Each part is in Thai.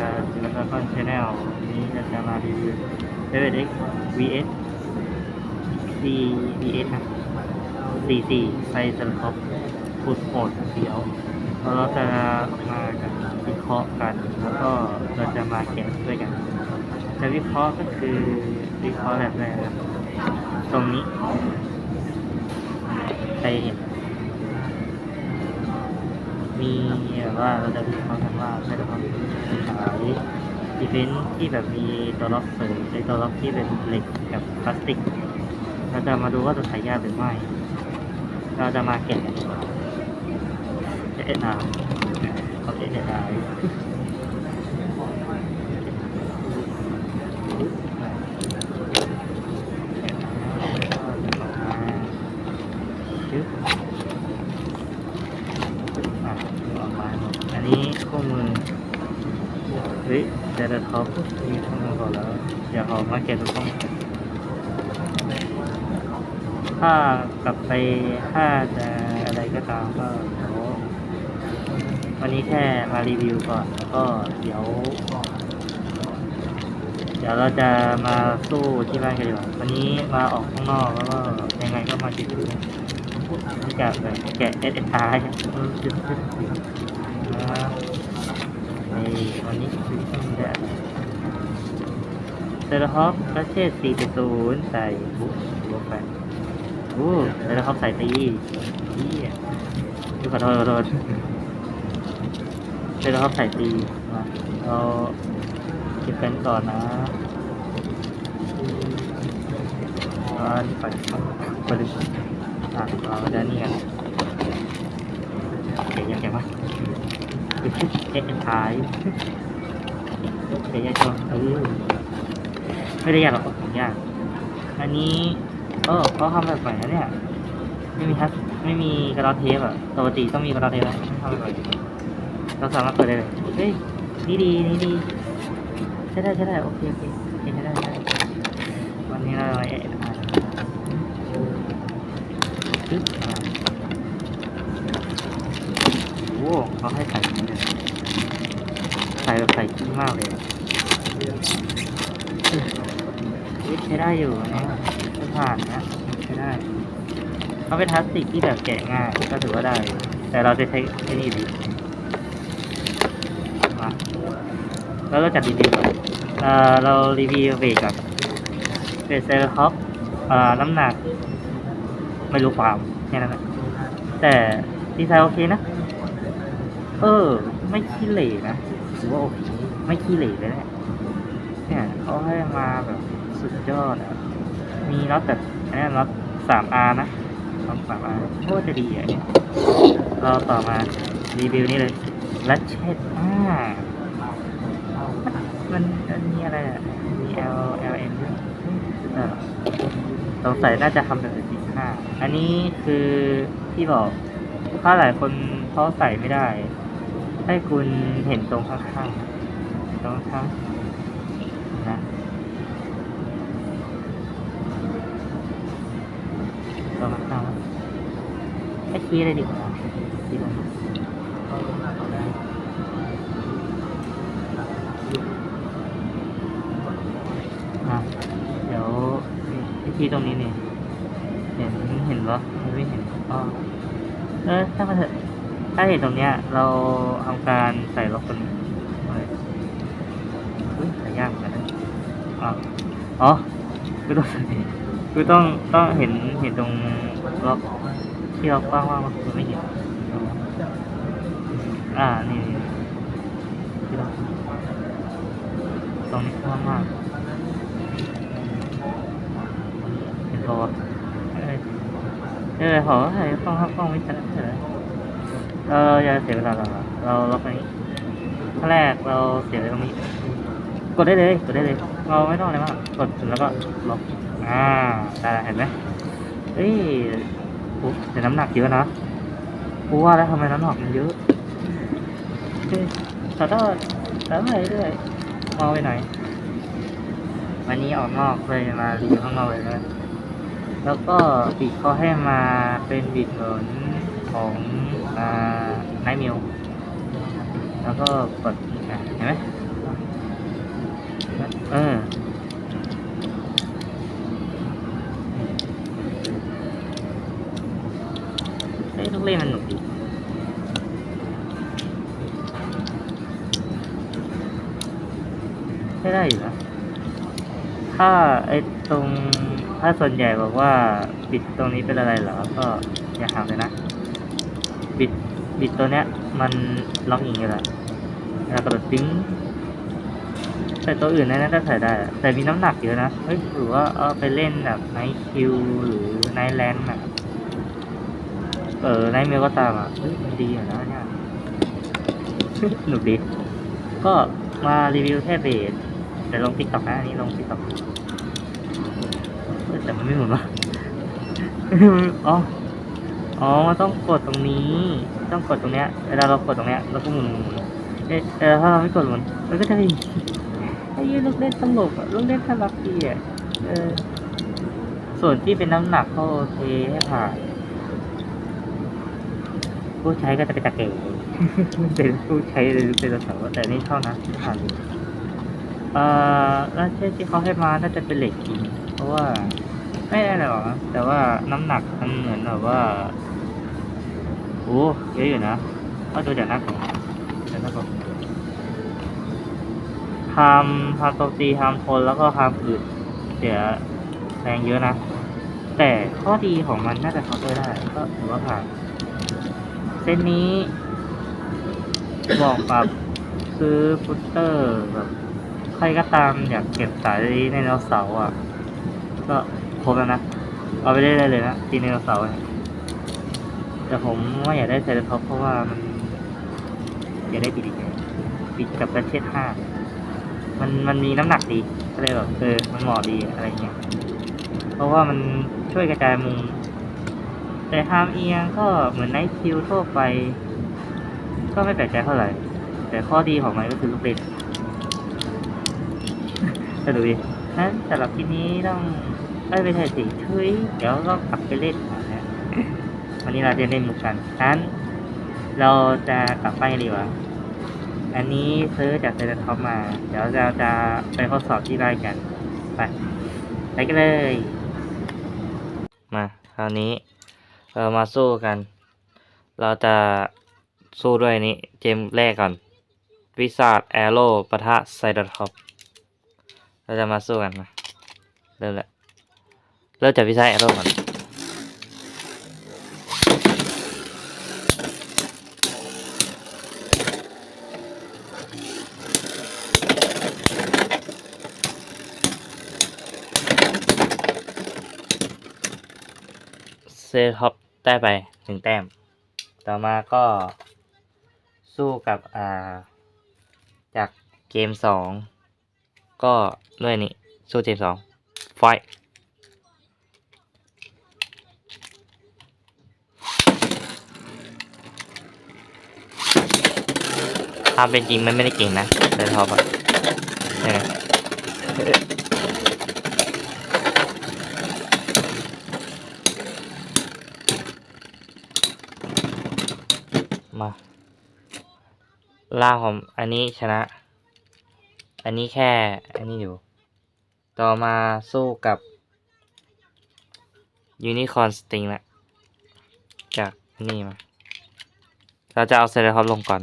กับจิวส์คอนชาแนลนี้เราจะมารีวิวเดวิดเอ็ก vs C vs นะ C4 ไซเซอร์คอปฟุตโหดเดียวแล้วเราจะมากันวิเคราะห์กัน แล้วก็เราจะมาแกะด้วยกันจะวิเคราะห์ก็คือวิเคราะห์แบบแรกนะตรงนี้ใครเห็นมีแบบว่าเราจะวิเคราะห์กันว่าใช้ความ ขายอีเวนซ์ที่แบบมีตัวล็อกเสริมในตัวล็อกที่เป็นเหล็กกับพลาสติก เราจะมาดูว่าจะใช้ยากหรือไม่ เราจะมาเกะกันดีกว่าเอ็นอาร์เอาเอ็นอาร์ชึบ อะออกมาหมดอันนี้คู่มือเฮ้ยเดลท็อปมีข้อมูลก่อนแล้วเดี๋ยวออกมาเก็บทุกข้อมูลถ้ากลับไปถ้าจะอะไรก็ตามก็เดี๋ยววันนี้แค่มารีวิวก่อนแล้วก็เดี๋ยว เดี๋ยวเราจะมาสู้ที่บ้านกันดีกว่าวันนี้มาออกข้างนอกแล้วก็ยังไงก็มาจิตดูที่จะแบบแกะเอสเอท้ายจุดจุดจุดนี่วันนี้ เซอร์ฮอปประเทศสี่ศูนย์ใส่บุ๊กบุ๊กไปโอ้เซอร์ฮอปใส่ตีนี่ขอโทษขอโทษเซอร์ฮอปใส่ตีมาเราเก็บกันก่อนนะอ่าไปไปดูอะเราจะนี่กันเก่งยังไงวะเอ็กซ์เอ็กซ์ท้ายเก่งยังไงเออ ไม่ได้ยากหรอกของยาก อันนี้ เออเขาทำแบบใหม่นเนี่ย ไม่มีทัสไม่มีกระดาษเทปอะปกติต้องมีกระดาษเทปนะทำแบบใหม่เราสามารถเปิดได้เลยเฮ้ยนี่ดีนี่ดีใช่ได้ใช่ได้โอเคโอเคโอเคใช่ได้ใช่ได้วันนี้เราไว้เอ็ดอาปึ๊บอ่าโอ้เขาให้ใส่อย่างนี้เลยใส่แบบใส่ขี้มากเลยอะเฮ้ยใช้ได้อยู่นะไม่ผ่านนะใช้ได้เขาเป็นพลาสติกที่แบบแกะง่ายก็ถือว่าได้ แต่เราจะใช้ไอ้นี่ดีมาแล้วเราจัดรีวิวก่อนเอ่อเรารีวิวเบรกก่อนเบรกเซอร์ฮอปเอ่อน้ำหนัก ไม่รู้ความแค่นั้นแหละแต่ดีไซน์โอเคนะ เออ ไม่ขี้เหร่นะถือว่าโอเคไม่ขี้เหร่เลยแหละเนี่ยเขาให้มาแบบ สุดยอดอะมีน็อตแบบอันนี้น็อตสามอานะน็อตสามอาโคตรจะดีอะเนี่ยเราต่อมารีวิวนี่เลยลัชเชตอ่ามันมันมีอะไรอะ มี L L N ด้วยเออสงสัยน่าจะทำแบบสี่ห้าอันนี้คือที่บอกถ้าหลายคนเขาใส่ไม่ได้ ให้คุณเห็นตรงข้างๆตรงข้างนะ ตรงข้าง ๆให้คีย์เลยดีกว่าคีย์ลงอะเดี๋ยววิธีตรงนี้นี่ เห็นเห็นปะไม่เห็นอ๋อเออถ้ามาเถอะถ้าเห็นตรงเนี้ย เราทำการใส่ล็อกตรงนี้เลยอุ้ยใส่ยากเหมือนกันนะอ๋ออ๋อคือต้องคือต้องต้องเห็นเห็นตรงล็อก ที่เรากว้างว่ามันคือไม่เห็นอ่า นี่ที่เราตรงนี้กว้างมากเห็นตัวเอ้ยเออขอให้กล้องครับกล้องไม่ชัดเฉยเราอย่าเสียเวลาเราเราล็อกอันนี้ขั้นแรกเราเสียตรงนี้ กดได้เลย กดได้เลย เราไม่ต้องอะไรมาก กดแล้วก็ล็อก อ่า ได้เห็นไหมเอ้ย โอ้แต่น้ำหนักเยอะนะกูว่าแล้วทำไมน้ำหนักมันเยอะเฮ้ยขอโทแล้วไปเรื่อยมองไปหน่อยวันนี้ออกนอกเลยมารีวิวข้างนอกเลยนะแล้วก็บิดเขาให้มาเป็นบิดเหมือนของอ่าไนมิวแล้วก็กดเห็นไหมเออ เล่นมันหนุกดีไม่ได้อยู่นะ ถ้าไอ้ตรงถ้าส่วนใหญ่บอกว่าบิดตรงนี้เป็นอะไรเหรอ ก็อย่าถามเลยนะ บิดบิดตัวเนี้ย มันล็อกอิงอยู่แล้วแล้วกระโดดติ้งแต่ตัวอื่นนั้นก็ใส่ได้ แต่มีน้ำหนักเยอะนะ เฮ้ยหรือว่าเอาไปเล่นแบบไนท์คิวหรือไนท์แลนด์อะ เออไนเมลก็ตามอะเฮ้ยมันดีอยู่นะเนี่ยหนุกดี ก็มารีวิวแค่เบสแต่ลงติ๊กต็อกนะอันนี้ลงติ๊กต็อกแต่มันไม่หมุนวะอ๋อ อ๋อมันต้องกดตรงนี้ ต้องกดตรงเนี้ยเวลาเรากดตรงเนี้ยแล้วก็หมุนหมุนเอ๊ะแต่ถ้าเราไม่กดหมุนมันก็จะมีไอ้ยี่ลูกเล่นตลกอะลูกเล่นน่ารักดีอะเออส่วนที่เป็นน้ำหนักก็โอเคให้ผ่าน ผู้ใช้ก็จะเป็นตะเกียเป็นผู้ใช้เลยเป็นระเสาแต่นี่ชอบนะผ่านดีเอ่อแล้วเช่นที่เขาให้มาน่าจะเป็นเหล็กจริงเพราะว่าไม่ได้หรอกนะแต่ว่าน้ำหนักมันเหมือนแบบว่าโอ้เยอะอยู่นะก็ดูจากหน้ากล่องจากหน้ากล่องทำทำโจมตีทำทนแล้วก็ทำอึดเสียแรงเยอะนะ แต่ข้อดีของมันน่าจะเคาน์เตอร์ได้ ก็ถือว่าผ่าน เส้นนี้บอกกับซื้อฟุตเตอร์แบบใครก็ตามอยากเก็บสายในแนวเสาร์อะ ก็ครบแล้วนะ เอาไปได้เลยเลยนะตีไดโนเสาร์แต่ผมว่าอยากได้ไซร์ท็อปเพราะว่ามันอยากได้ปีกไงปีกกับแบทเชตห้ามันมันมีน้ำหนักดีก็เลยแบบเออมันเหมาะดีอะไรเงี้ยเพราะว่ามันช่วยกระจายมุม แต่ฮามเอียงก็เหมือนไนท์คิวทั่วไป ก็ไม่แปลกใจเท่าไหร่ แต่ข้อดีของมันก็คือลูกเล่นจะดูดินั้นสำหรับที่นี้ต้องเอ้ยไม่ใช่สิเฮ้ยเดี๋ยวก็กลับไปเล่นนะฮะวันนี้เราจะเล่นมุกกันนั้นเราจะกลับไปดีกว่า อันนี้ซื้อจากเซนท็อปมา เดี๋ยวเราจะไปทดสอบที่ไร่กัน ไป ไปกันเลย มา คราวนี้ เรามาสู้กัน เราจะสู้ด้วยนี้เกมแรกก่อนวิสาดแอโร่ปะทะไซดท็อปเราจะมาสู้กันมาเริ่มแหละเริ่มจากวิสัยแอโร่ก่อนเซท็อป ได้ไปหนึ่งแต้ม ต่อมาก็สู้กับอ่า จากเกมสองก็ด้วยนี่สู้เกมสองไฟตามเป็นจริงมันไม่ได้เก่งนะแต่ทอปะเนี่ยม ล่างของอันนี้ชนะ อันนี้แค่ อันนี้อยู่ ต่อมาสู้กับยูนิคอ n นสติงละจากนี่มา เราจะเอาเซเลทอปลงก่อน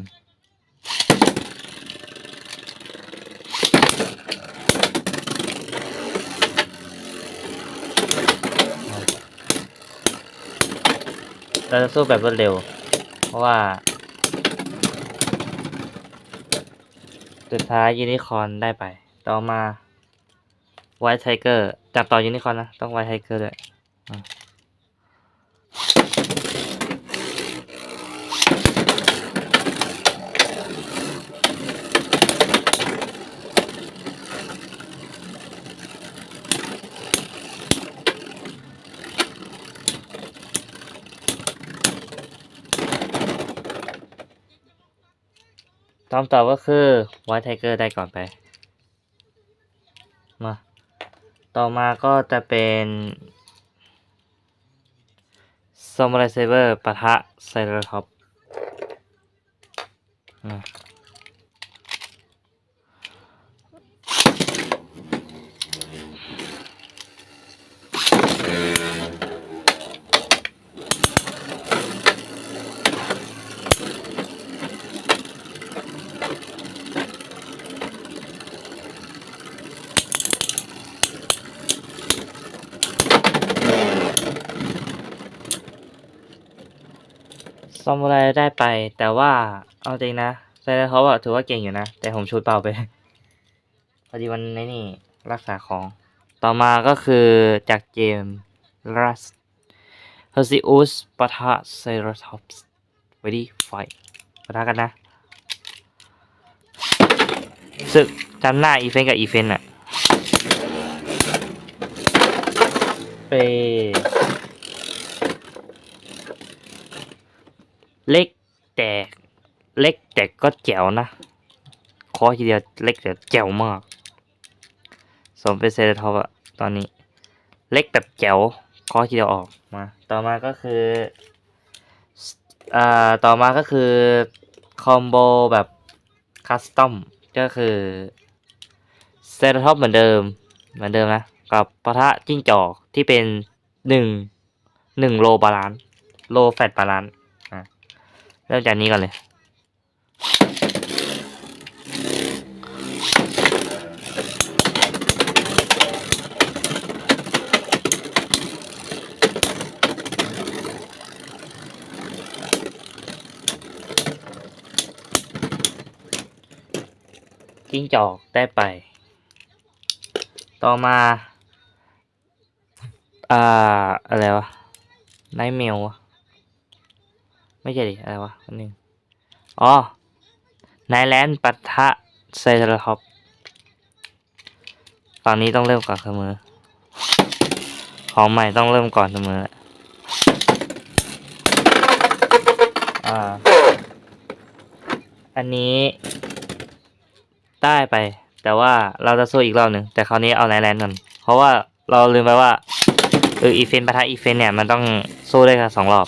เราจะสู้แบบรวดเร็ว เพราะว่า สุดท้ายยูนิคอนได้ไป ต่อมาไวท์ไทเกอร์จับต่อยูนิคอนนะ ต้องไวท์ไทเกอร์ด้วย คำตอบก็คือไวท์ไทเกอร์ได้ก่อนไปมาต่อมาก็จะเป็นซอมไรเซเบอร์ปะทะไซเรท็อป ซามูไรได้ไป แต่ว่าเอาจริงนะไซเลนท็อปอะถือว่าเก่งอยู่นะ แต่ผมชุดเปล่าไป พอดีมันในนี่รักษาของ ต่อมาก็คือจากเกม Rust h e r s i u s ปะทะ Ceratops Ready Fight ปะทะกันนะศึกจำหน้าอีเฟนกับอีเฟนอะไป เล็กแต่เล็กแต่ก็แจ๋วนะขอทีเดียวเล็กแต่แจ๋วมาก สมเป็นเซเลทอปอะตอนนี้ เล็กแบบแจ๋วขอทีเดียวออกมา ต่อมาก็คืออ่าต่อมาก็คือคอมโบแบบคัสตอมก็คือเซเลทอปเหมือนเดิมเหมือนเดิมนะ กับปะทะจิ้งจอกที่เป็นหนึ่งหนึ่งโลบาลานโลแฟตบาลาน เริ่มจากนี้ก่อนเลย จิ้งจอกได้ไป ต่อมา อ่า อะไรวะไนท์เมลวะ ไม่ใช่ดิอะไรวะอันหนึ่งอ๋อไนแลนด์ปัทะไซเทอร์ท็อปฝั่งนี้ต้องเริ่มก่อนเสมอ ของใหม่ต้องเริ่มก่อนเสมออ่า อันนี้ ได้ไป แต่ว่าเราจะสู้อีกรอบหนึ่งแต่คราวนี้เอาไนแลนด์ก่อนเพราะว่าเราลืมไปว่าเอออีเฟนปะทะอีเฟนเนี่ยมันต้องสู้ได้แค่สองรอบ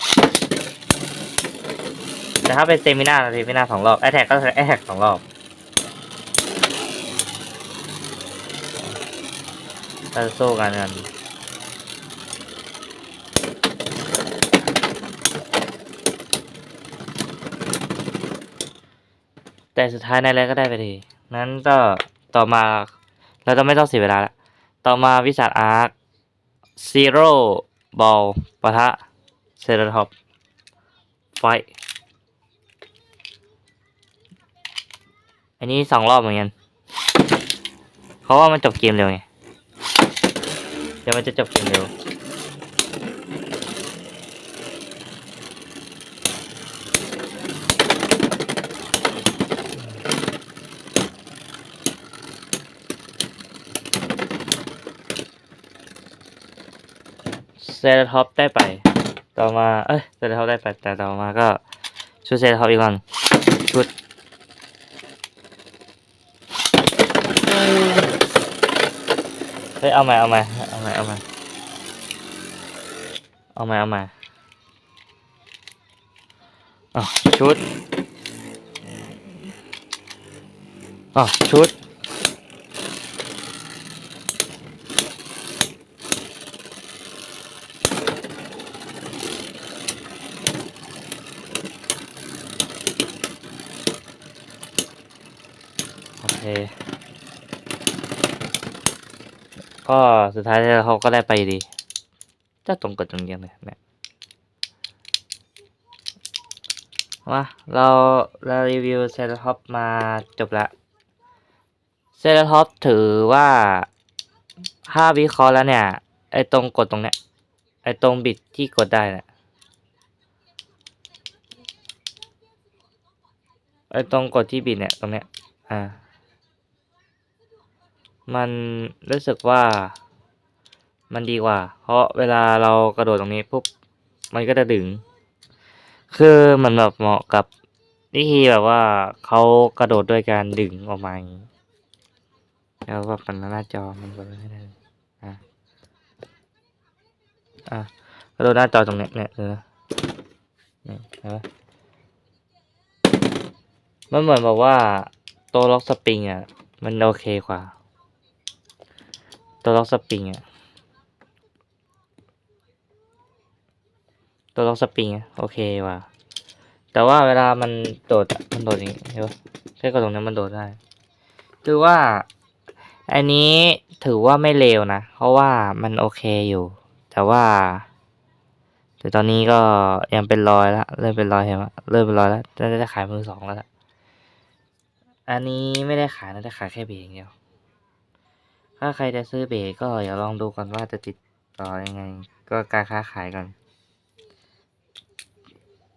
แต่ถ้าเป็นเซมินาเซมินาสองรอบแอทแทกก็คือแอทแทกสองรอบเราจะสู้กันกันแต่สุดท้ายในแรกก็ได้ไปทีนั้นก็ต่อมาเราจะไม่ต้องเสียเวลาละต่อมาวิสาอาร์คซีโร่บอลปะทะเซราท็อปไฟ อันนี้สองรอบเหมือนกันเพราะว่ามันจบเกมเร็วไงเดี๋ยวมันจะจบเกมเร็วเซราท็อปได้ไป ต่อมา เอ้ยเซราท็อปได้ไป แต่ต่อมาก็ชุดเซราท็อปอีกวันชุด เฮ้ยเอามาเอามาเอามาเอามาเอามาเอามาอะชุดอะชุด โอเค ก็สุดท้ายแล้วเขาก็ได้ไปดีจะตรงกดตรงเดียวเลยนี่ยมาเราเรารีวิวเซลท็อปมาจบละเซลท็อปถือว่าถ้าวิเคราะห์แล้วเนี่ย ไอตรงกดตรงเนี้ยไอตรงบิดที่กดได้เนี่ยไอตรงกดที่บิดเนี่ยตรงเนี้ยอ่า มันรู้สึกว่า มันดีกว่า เพราะเวลาเรากระโดดตรงนี้ปุ๊บมันก็จะดึง คือมันแบบเหมาะกับวิธีแบบว่าเขากระโดดด้วยการดึงออกมาแล้วว่าปันหน้าจอมันก็ไม่ได้อะอะกระโดดหน้าจอตรงเนี้ยเนี่ยเออเนี่ยเห็นปะมันเหมือนแบบว่าตัวล็อกสปริงอะ มันโอเคกว่า ตัวล็อกสปริงอะตัวล็อกสปริงโอเคว่ะ แต่ว่าเวลามันโดดมันโดดอย่างงี้เห็นปะแค่กดตรงนี้มันโดดได้ คือว่า อันนี้ถือว่าไม่เลวนะ เพราะว่ามันโอเคอยู่ แต่ว่า แต่ตอนนี้ก็ยังเป็นรอยละเริ่มเป็นรอยเห็นไหมเริ่มเป็นรอยแล้วจะได้ขายมือสองแล้วล่ะอันนี้ไม่ได้ขายนะได้ขายแค่เบรกอย่างเดียว ถ้าใครจะซื้อเบรกก็อย่าลองดูก่อนว่าจะติดต่อยังไง ก็การค้าขายกัน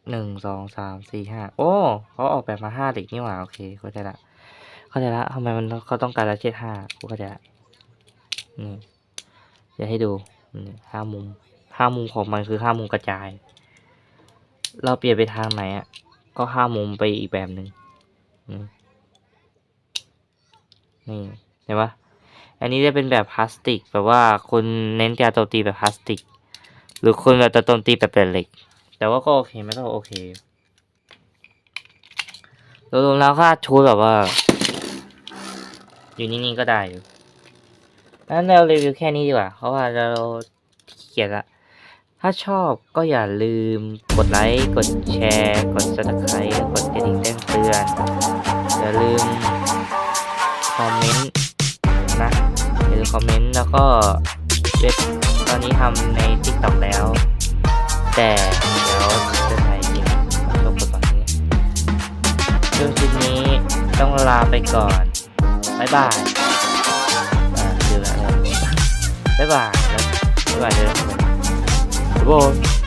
หนึ่งสองสามสี่ห้าโอ้เขาออกแบบมาห้าเหล็กนี่หว่า โอเคเข้าใจละเข้าใจละทำไมมันเขาต้องการละเจ็ดห้าเข้าใจละนี่เดี๋ยวให้ดูห้ามุมห้ามุมของมันคือห้ามุมกระจาย เราเปลี่ยนไปทางไหนอะก็ห้ามุมไปอีกแบบหนึ่งนี่เห็นปะ อันนี้จะเป็นแบบพลาสติกแบบว่าคนเน้นการโจมตีแบบพลาสติก หรือคนแบบจะโจมตีแบบเหล็ก แต่ว่าก็โอเคไม่ก็โอเครวมๆแล้วค่าชูแบบว่า อยู่นิ่งๆก็ได้อยู่งั้นเรารีวิวแค่นี้ดีกว่า เพราะว่าเราเกียจละถ้าชอบก็อย่าลืมกดไลค์ กดแชร์ กด subscribe กดกระดิ่งแจ้งเตือน อย่าลืมคอมเมนต์ อย่าลืมคอมเมนต์แล้วก็เว็บตอนนี้ทำใน TikTok แล้ว แต่เดี๋ยวจะถ่ายจริงชมกดก่อนนี้ช่วงคลิปนี้ต้องลาไปก่อน บ๊ายบายอ่าดูแล้วบ๊ายบายแล้วบ๊ายบายเลยบ๊ายบาย